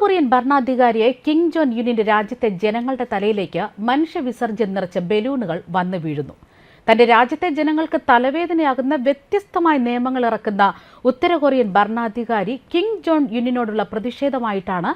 Korean ഭരണാധികാരിയെ Kim Jong യുനിന്റെ രാജ്യത്തെ ജനങ്ങളുടെ തലയിലേക്ക് മനുഷ്യവിസർജ്യം നിറച്ച ബലൂണുകൾ വന്നു വീഴുന്നു. തന്റെ രാജ്യത്തെ ജനങ്ങൾക്ക് തലവേദനയാകുന്ന വ്യത്യസ്തമായ നിയമങ്ങൾ ഇറക്കുന്ന ഉത്തരകൊറിയൻ ഭരണാധികാരി കിങ് ജോൺ യുനിനോടുള്ള പ്രതിഷേധമായിട്ടാണ്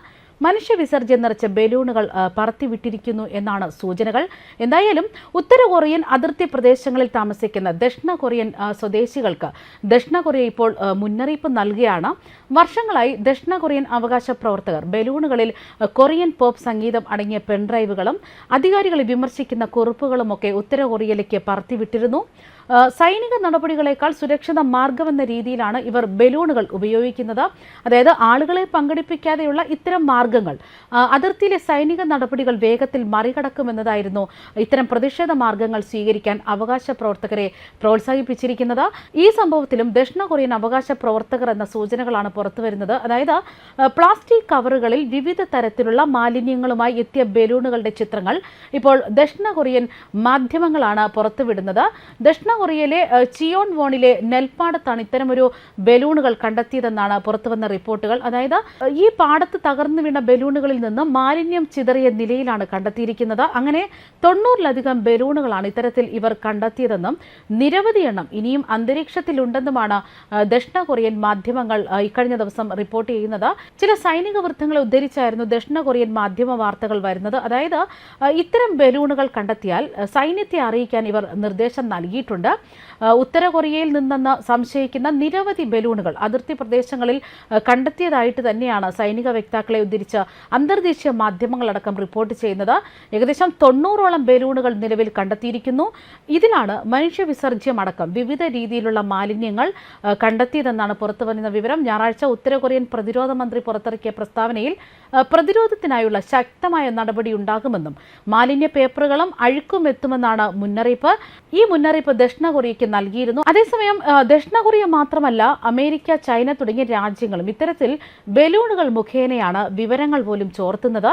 മനുഷ്യവിസർജ്യം നിറച്ച ബലൂണുകൾ പറത്തിവിട്ടിരിക്കുന്നു എന്നാണ് സൂചനകൾ. എന്തായാലും ഉത്തര കൊറിയൻ അതിർത്തി പ്രദേശങ്ങളിൽ താമസിക്കുന്ന ദക്ഷിണ കൊറിയൻ സ്വദേശികൾക്ക് ദക്ഷിണ കൊറിയ ഇപ്പോൾ മുന്നറിയിപ്പ് നൽകുകയാണ്. വർഷങ്ങളായി ദക്ഷിണ കൊറിയൻ അവകാശ പ്രവർത്തകർ ബലൂണുകളിൽ കൊറിയൻ പോപ്പ് സംഗീതം അടങ്ങിയ പെൺഡ്രൈവുകളും അധികാരികളെ വിമർശിക്കുന്ന കുറിപ്പുകളുമൊക്കെ ഉത്തര കൊറിയയിലേക്ക് പറത്തിവിട്ടിരുന്നു. സൈനിക നടപടികളേക്കാൾ സുരക്ഷിത മാർഗമെന്ന രീതിയിലാണ് ഇവർ ബലൂണുകൾ ഉപയോഗിക്കുന്നത്. അതായത് ആളുകളെ പങ്കെടുപ്പിക്കാതെയുള്ള ഇത്തരം മാർഗങ്ങൾ അതിർത്തിയിലെ സൈനിക നടപടികൾ വേഗത്തിൽ മറികടക്കുമെന്നതായിരുന്നു ഇത്തരം പ്രതിഷേധ മാർഗങ്ങൾ സ്വീകരിക്കാൻ അവകാശ പ്രവർത്തകരെ പ്രോത്സാഹിപ്പിച്ചിരിക്കുന്നത്. ഈ സംഭവത്തിലും ദക്ഷിണ കൊറിയൻ അവകാശ പ്രവർത്തകർ എന്ന സൂചനകളാണ് പുറത്തുവരുന്നത്. അതായത് പ്ലാസ്റ്റിക് കവറുകളിൽ വിവിധ തരത്തിലുള്ള മാലിന്യങ്ങളുമായി എത്തിയ ബലൂണുകളുടെ ചിത്രങ്ങൾ ഇപ്പോൾ ദക്ഷിണ കൊറിയൻ മാധ്യമങ്ങളാണ് പുറത്തുവിടുന്നത്. ദക്ഷിണ കൊറിയയിലെ ചിയോൺ വോണിലെ നെൽപ്പാടത്താണ് ഇത്തരമൊരു ബലൂണുകൾ കണ്ടെത്തിയതെന്നാണ് പുറത്തുവന്ന റിപ്പോർട്ടുകൾ. അതായത് ഈ പാടത്ത് തകർന്നു വീണ ബലൂണുകളിൽ നിന്ന് മാലിന്യം ചിതറിയ നിലയിലാണ് കണ്ടെത്തിയിരിക്കുന്നത്. അങ്ങനെ തൊണ്ണൂറിലധികം ബലൂണുകളാണ് ഇത്തരത്തിൽ ഇവർ കണ്ടെത്തിയതെന്നും നിരവധി എണ്ണം ഇനിയും അന്തരീക്ഷത്തിലുണ്ടെന്നുമാണ് ദക്ഷിണ കൊറിയൻ മാധ്യമങ്ങൾ ഇക്കഴിഞ്ഞ ദിവസം റിപ്പോർട്ട് ചെയ്യുന്നത്. ചില സൈനിക വൃത്തങ്ങളെ ഉദ്ധരിച്ചായിരുന്നു ദക്ഷിണ കൊറിയൻ മാധ്യമ വാർത്തകൾ വരുന്നത്. അതായത് ഇത്തരം ബലൂണുകൾ കണ്ടെത്തിയാൽ സൈന്യത്തെ അറിയിക്കാൻ ഇവർ നിർദ്ദേശം നൽകിയിട്ടുണ്ട്. ഏഹ്, ഉത്തര കൊറിയയിൽ നിന്നെന്ന് സംശയിക്കുന്ന നിരവധി ബലൂണുകൾ അതിർത്തി പ്രദേശങ്ങളിൽ കണ്ടെത്തിയതായിട്ട് തന്നെയാണ് സൈനിക വക്താക്കളെ ഉദ്ധരിച്ച് അന്തർദേശീയ മാധ്യമങ്ങളടക്കം റിപ്പോർട്ട് ചെയ്യുന്നത്. ഏകദേശം തൊണ്ണൂറോളം ബലൂണുകൾ നിലവിൽ കണ്ടെത്തിയിരിക്കുന്നു. ഇതിലാണ് മനുഷ്യ വിസർജ്യം വിവിധ രീതിയിലുള്ള മാലിന്യങ്ങൾ കണ്ടെത്തിയതെന്നാണ് പുറത്തു വരുന്ന വിവരം. ഞായറാഴ്ച ഉത്തര കൊറിയൻ പ്രതിരോധ മന്ത്രി പുറത്തിറക്കിയ പ്രസ്താവനയിൽ പ്രതിരോധത്തിനായുള്ള ശക്തമായ നടപടി ഉണ്ടാകുമെന്നും മാലിന്യ പേപ്പറുകളും അഴുക്കും എത്തുമെന്നാണ് മുന്നറിയിപ്പ്. ഈ മുന്നറിയിപ്പ് ദക്ഷിണ കൊറിയയ്ക്ക് നൽകിയിരുന്നു. അതേസമയം ദക്ഷിണ കൊറിയ മാത്രമല്ല അമേരിക്ക ചൈന തുടങ്ങിയ രാജ്യങ്ങളും ഇത്തരത്തിൽ ബലൂണുകൾ മുഖേനയാണ് വിവരങ്ങൾ പോലും ചോർത്തുന്നത്.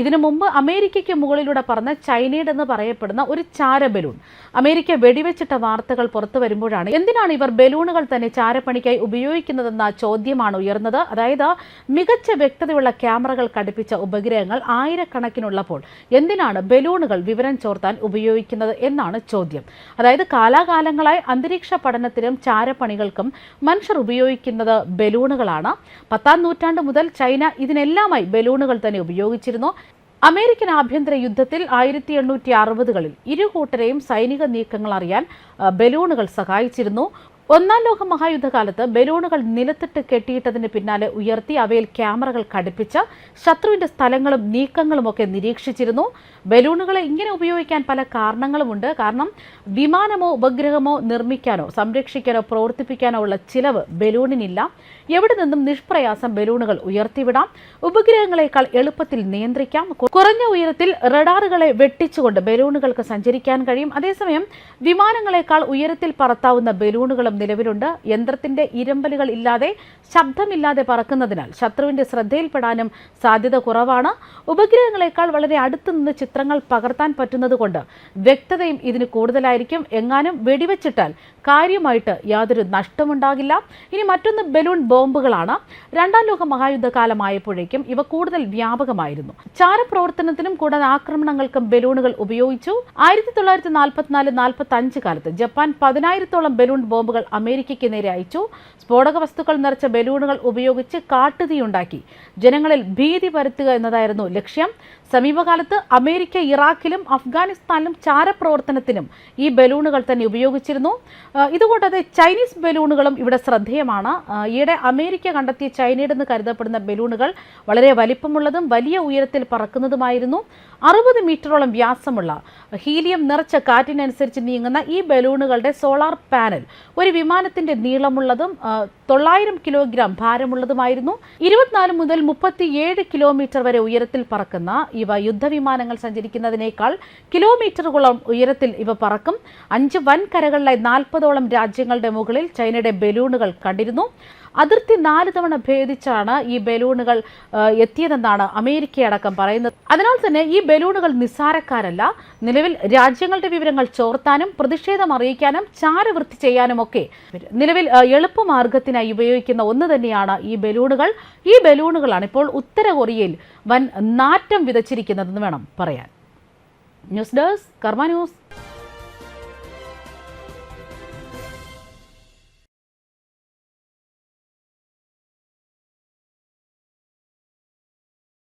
ഇതിനു മുമ്പ് അമേരിക്കയ്ക്ക് മുകളിലൂടെ പറഞ്ഞ ചൈനയുടെ എന്ന് പറയപ്പെടുന്ന ഒരു ചാര ബലൂൺ അമേരിക്ക വെടിവെച്ചിട്ട വാർത്തകൾ പുറത്തു വരുമ്പോഴാണ് എന്തിനാണ് ഇവർ ബലൂണുകൾ തന്നെ ചാരപ്പണിക്കായി ഉപയോഗിക്കുന്നതെന്ന ചോദ്യമാണ് ഉയർന്നത്. അതായത് മികച്ച വ്യക്തതയുള്ള ക്യാമറകൾ ഘടിപ്പിച്ച ഉപഗ്രഹങ്ങൾ ആയിരക്കണക്കിനുള്ളപ്പോൾ എന്തിനാണ് ബലൂണുകൾ വിവരം ചോർത്താൻ ഉപയോഗിക്കുന്നത് എന്നാണ് ചോദ്യം. അതായത് കാലാകാലങ്ങളായി അന്തരീക്ഷ പഠനത്തിനും ചാരപ്പണികൾക്കും മനുഷ്യർ ഉപയോഗിക്കുന്നത് ബലൂണുകളാണ്. പത്താം നൂറ്റാണ്ട് മുതൽ ചൈന ഇതിനെല്ലാമായി ബലൂണുകൾ തന്നെ ഉപയോഗിച്ചിരുന്നു. അമേരിക്കൻ ആഭ്യന്തര യുദ്ധത്തിൽ ആയിരത്തി എണ്ണൂറ്റി അറുപതുകളിൽ ഇരു കൂട്ടരെയും സൈനിക നീക്കങ്ങൾ അറിയാൻ ബലൂണുകൾ സഹായിച്ചിരുന്നു. ഒന്നാം ലോക മഹായുദ്ധകാലത്ത് ബലൂണുകൾ നിലത്തിട്ട് കെട്ടിയിട്ടതിന് പിന്നാലെ ഉയർത്തി അവയിൽ ക്യാമറകൾ ഘടിപ്പിച്ച ശത്രുവിന്റെ സ്ഥലങ്ങളും നീക്കങ്ങളുമൊക്കെ നിരീക്ഷിച്ചിരുന്നു. ബലൂണുകളെ ഇങ്ങനെ ഉപയോഗിക്കാൻ പല കാരണങ്ങളുമുണ്ട്. കാരണം വിമാനമോ ഉപഗ്രഹമോ നിർമ്മിക്കാനോ സംരക്ഷിക്കാനോ പ്രവർത്തിപ്പിക്കാനോ ഉള്ള ചിലവ് ബലൂണിനില്ല. എവിടെ നിന്നും നിഷ്പ്രയാസം ബലൂണുകൾ ഉയർത്തിവിടാം? ഉപഗ്രഹങ്ങളെക്കാൾ എളുപ്പത്തിൽ നിയന്ത്രിക്കാം. കുറഞ്ഞ ഉയരത്തിൽ റഡാറുകളെ വെട്ടിച്ചുകൊണ്ട് ബലൂണുകൾക്ക് സഞ്ചരിക്കാൻ കഴിയും. അതേസമയം വിമാനങ്ങളെക്കാൾ ഉയരത്തിൽ പറത്താവുന്ന ബലൂണുകളും നിലവിലുണ്ട്. യന്ത്രത്തിന്റെ ഇരമ്പലുകൾ ഇല്ലാതെ ശബ്ദമില്ലാതെ പറക്കുന്നതിനാൽ ശത്രുവിന്റെ ശ്രദ്ധയിൽപ്പെടാനും സാധ്യത കുറവാണ്. ഉപഗ്രഹങ്ങളെക്കാൾ വളരെ അടുത്തു നിന്ന് ചിത്രങ്ങൾ പകർത്താൻ പറ്റുന്നതുകൊണ്ട് വ്യക്തതയും ഇതിന് കൂടുതലായിരിക്കും. എങ്ങാനും വെടിവെച്ചിട്ടാൽ കാര്യമായിട്ട് യാതൊരു നഷ്ടമുണ്ടാകില്ല. ഇനി മറ്റൊന്ന് ബലൂൺ ബോംബുകളാണ്. രണ്ടാം ലോക മഹായുദ്ധകാലമായപ്പോഴേക്കും ഇവ കൂടുതൽ വ്യാപകമായിരുന്നു. ചാരപ്രവർത്തനത്തിനും കൂടാതെ ആക്രമണങ്ങൾക്കും ബലൂണുകൾ ഉപയോഗിച്ചു. ആയിരത്തി തൊള്ളായിരത്തി നാൽപ്പത്തിനാല് നാൽപ്പത്തി അഞ്ച് കാലത്ത് ജപ്പാൻ പതിനായിരത്തോളം ബലൂൺ ബോംബുകൾ അമേരിക്കയ്ക്ക് നേരെ അയച്ചു. സ്ഫോടക വസ്തുക്കൾ നിറച്ച ബലൂണുകൾ ഉപയോഗിച്ച് കാട്ടുതീയുണ്ടാക്കി ജനങ്ങളിൽ ഭീതി പരത്തുക എന്നതായിരുന്നു ലക്ഷ്യം. സമീപകാലത്ത് അമേരിക്ക ഇറാഖിലും അഫ്ഗാനിസ്ഥാനിലും ചാരപ്രവർത്തനത്തിനും ഈ ബലൂണുകൾ തന്നെ ഉപയോഗിച്ചിരുന്നു. ഇതുകൂടാതെ ചൈനീസ് ബലൂണുകളും ഇവിടെ ശ്രദ്ധേയമാണ്. ഈയിടെ അമേരിക്ക കണ്ടെത്തിയ ചൈനയുടെ എന്ന് കരുതപ്പെടുന്ന ബലൂണുകൾ വളരെ വലിപ്പമുള്ളതും വലിയ ഉയരത്തിൽ പറക്കുന്നതുമായിരുന്നു. അറുപത് മീറ്ററോളം വ്യാസമുള്ള ഹീലിയം നിറച്ച കാറ്റിനനുസരിച്ച് നീങ്ങുന്ന ഈ ബലൂണുകളുടെ സോളാർ പാനൽ ഒരു വിമാനത്തിന്റെ നീളമുള്ളതും തൊള്ളായിരം കിലോഗ്രാം ഭാരമുള്ളതുമായിരുന്നു. ഇരുപത്തിനാല് മുതൽ മുപ്പത്തിയേഴ് കിലോമീറ്റർ വരെ ഉയരത്തിൽ പറക്കുന്ന ഇവ യുദ്ധവിമാനങ്ങൾ സഞ്ചരിക്കുന്നതിനേക്കാൾ കിലോമീറ്ററുകളോളം ഉയരത്തിൽ ഇവ പറക്കും. അഞ്ച് വൻകരകളിലായി നാൽപ്പതോളം രാജ്യങ്ങളുടെ മുകളിൽ ചൈനയുടെ ബലൂണുകൾ കണ്ടിരുന്നു. അതിർത്തി നാല് തവണ ഭേദിച്ചാണ് ഈ ബലൂണുകൾ എത്തിയതെന്നാണ് അമേരിക്ക അടക്കം പറയുന്നത്. അതിനാൽ തന്നെ ഈ ബലൂണുകൾ നിസ്സാരക്കാരല്ല. നിലവിൽ രാജ്യങ്ങളുടെ വിവരങ്ങൾ ചോർത്താനും പ്രതിഷേധം അറിയിക്കാനും ചാരവൃത്തി ചെയ്യാനും ഒക്കെ നിലവിൽ എളുപ്പമാർഗത്തിനായി ഉപയോഗിക്കുന്ന ഒന്ന് തന്നെയാണ് ഈ ബലൂണുകൾ. ഈ ബലൂണുകളാണ് ഇപ്പോൾ ഉത്തര കൊറിയയിൽ വൻ നാറ്റം വിതച്ചിരിക്കുന്നതെന്ന് വേണം പറയാൻ. News desk Karma news.